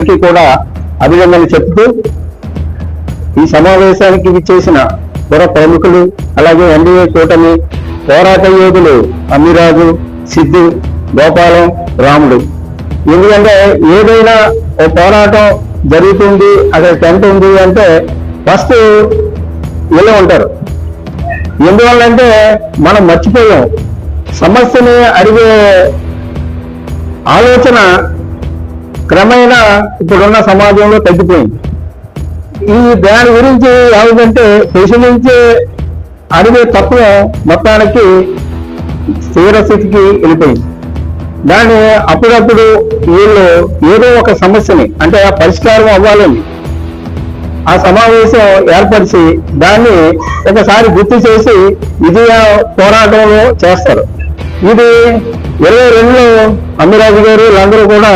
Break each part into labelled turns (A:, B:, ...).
A: అందరికీ కూడా అభినందనలు చెప్తూ ఈ సమావేశానికి విచ్చేసిన పుర ప్రముఖులు అలాగే ఎన్డీఏ కూటమి పోరాట యోధులు అమ్మిరాజు సిద్ధు గోపాలం రాముడు ఎందుకంటే ఏదైనా ఓ పోరాటం జరుగుతుంది అక్కడ టెంట్ ఉంది అంటే ఫస్ట్ వీళ్ళే ఉంటారు. ఎందువల్లంటే మనం మర్చిపోయాం. సమస్యని అడిగే ఆలోచన క్రమేణా ఇప్పుడున్న సమాజంలో తగ్గిపోయింది. ఈ దాని గురించి ఏమిటంటే ప్రశ్నించే అడిగే తత్వం మొత్తానికి తీవ్ర స్థితికి వెళ్ళిపోయింది. దాన్ని అప్పుడప్పుడు వీళ్ళు ఏదో ఒక సమస్యని అంటే ఆ పరిష్కారం అవ్వాలని ఆ సమావేశం ఏర్పరిచి దాన్ని ఒకసారి గుర్తు చేసి విజయ పోరాటంలో చేస్తారు. ఇది ఇరవై రెండులో అమ్మిరాజు గారు వీళ్ళందరూ కూడా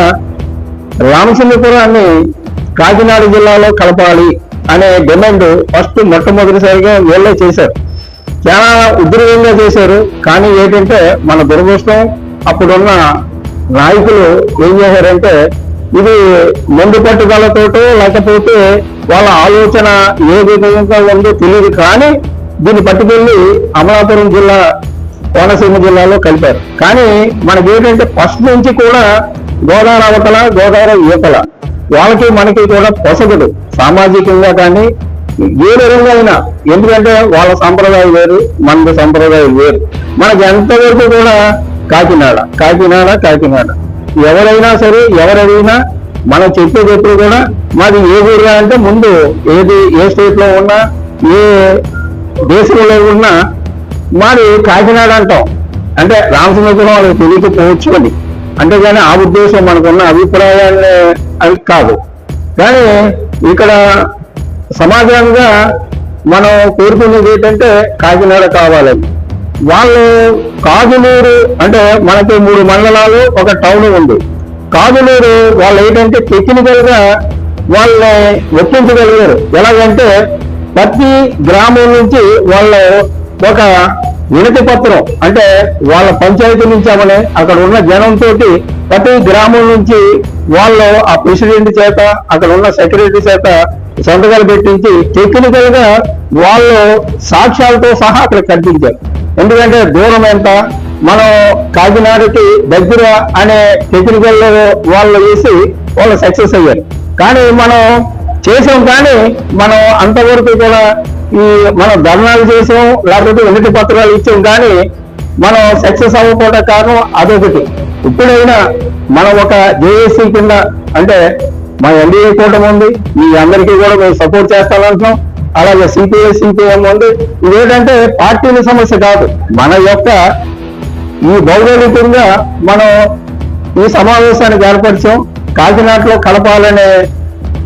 A: రామచంద్రపురాన్ని కాకినాడ జిల్లాలో కలపాలి అనే డిమాండ్ ఫస్ట్ మొట్టమొదటిసారిగా వీళ్ళే చేశారు. చాలా ఉద్రేకంగా చేశారు. కానీ ఏంటంటే మన దురదృష్టం అప్పుడున్న నాయకులు ఏం చేశారంటే ఇది ముందు పట్టుదలతోటో లేకపోతే వాళ్ళ ఆలోచన ఏ విధంగా ఉందో తెలియదు. కానీ దీన్ని పట్టుకెళ్ళి అమలాపురం జిల్లా కోనసీమ జిల్లాలో కలిపారు. కానీ మనకి ఏంటంటే ఫస్ట్ నుంచి కూడా గోదావరి అవతల గోదావరి ఈతల వాళ్ళకి మనకి కూడా పొసగదు సామాజికంగా కానీ ఏ విధంగా అయినా. ఎందుకంటే వాళ్ళ సంప్రదాయం వేరు మనది సంప్రదాయం వేరు. మనకి ఎంతవరకు కూడా కాకినాడ కాకినాడ కాకినాడ. ఎవరైనా సరే ఎవరైనా మనం చెప్పేది ఎప్పుడు కూడా మాది ఏ ఏరియా అంటే ముందు ఏది ఏ స్టేట్లో ఉన్నా ఏ దేశంలో ఉన్నా మాది కాకినాడ అంటాం. అంటే రామసింహపురం వాళ్ళకి తెలియకపోవచ్చు అని. అంతేగాని ఆ ఉద్దేశం మనకున్న అభిప్రాయాన్ని అవి కాదు. కానీ ఇక్కడ సమాజంగా మనం కోరుకునేది ఏంటంటే కాకినాడ కావాలని. వాళ్ళు కాజులూరు అంటే మనకి మూడు మండలాలు ఒక టౌన్ ఉంది. కాజులూరు వాళ్ళు ఏంటంటే టెక్నికల్గా వాళ్ళని ఒప్పించగలిగారు. ఎలాగంటే ప్రతి గ్రామం నుంచి వాళ్ళు ఒక వినతి పత్రం అంటే వాళ్ళ పంచాయతీ నుంచి అవనే అక్కడ ఉన్న జనంతో ప్రతి గ్రామం నుంచి వాళ్ళు ఆ ప్రెసిడెంట్ చేత అక్కడ ఉన్న సెక్రటరీ చేత సంతకాలు పెట్టించి టెక్నికల్గా వాళ్ళు సాక్ష్యాలతో సహా అక్కడ కనిపించారు. ఎందుకంటే దూరం ఎంత? మనం కాకినాడకి దగ్గర అనే టెక్నికల్ వాళ్ళు వేసి వాళ్ళు సక్సెస్ అయ్యారు. కానీ మనం చేసాం కానీ మనం అంతవరకు కూడా ఈ మనం ధర్నాలు చేసాం లేకపోతే ఎన్నిటి పత్రాలు ఇచ్చాం కానీ మనం సక్సెస్ అవ్వకపోవడం కారణం అదొకటి. ఇప్పుడైనా మనం ఒక జేఏసీ కింద అంటే మా ఎన్డీఏ కూటమి ఉంది మీ అందరికీ కూడా మేము సపోర్ట్ చేస్తామంటున్నాం అలాగే సిపిఐ సిపిఎం ఉంది. ఇదేంటంటే పార్టీల సమస్య కాదు. మన యొక్క ఈ భౌగోళికంగా మనం ఈ సమావేశానికి ఏర్పరిచాం. కాకినాడలో కలపాలనే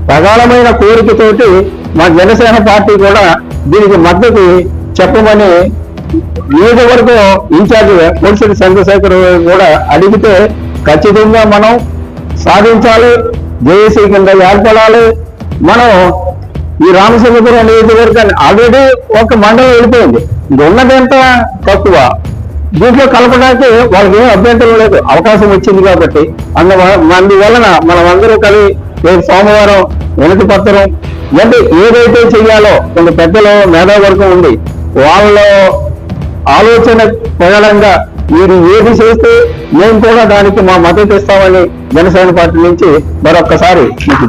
A: ప్రగాఢమైన కోరికతోటి మా జనసేన పార్టీ కూడా దీనికి మద్దతు చెప్పమని నియోజకవర్గం ఇన్ఛార్జ్ పొలిసిటి చంద్రశేఖర్ కూడా అడిగితే ఖచ్చితంగా మనం సాధించాలి. జేఏసీ కింద ఏర్పడాలి. మనం ఈ రామచంద్రపురం నియోజకవర్గాన్ని ఆల్రెడీ ఒక మండలం వెళ్ళిపోయింది. ఇది తక్కువ. దీంట్లో కలపడానికి వాళ్ళకి ఏం అభ్యంతరం లేదు. అవకాశం వచ్చింది కాబట్టి అందు అందువలన మనం అందరూ కలిసి రేపు సోమవారం వినతి పత్రం అంటే ఏదైతే చెయ్యాలో కొన్ని పెద్దలు మేధావర్గం ఉంది వాళ్ళ ఆలోచన ప్రకారంగా మీరు ఏది చేస్తే మేము కూడా దానికి మా మద్దతు ఇస్తామని జనసేన పార్టీ నుంచి మరొక్కసారి మీకు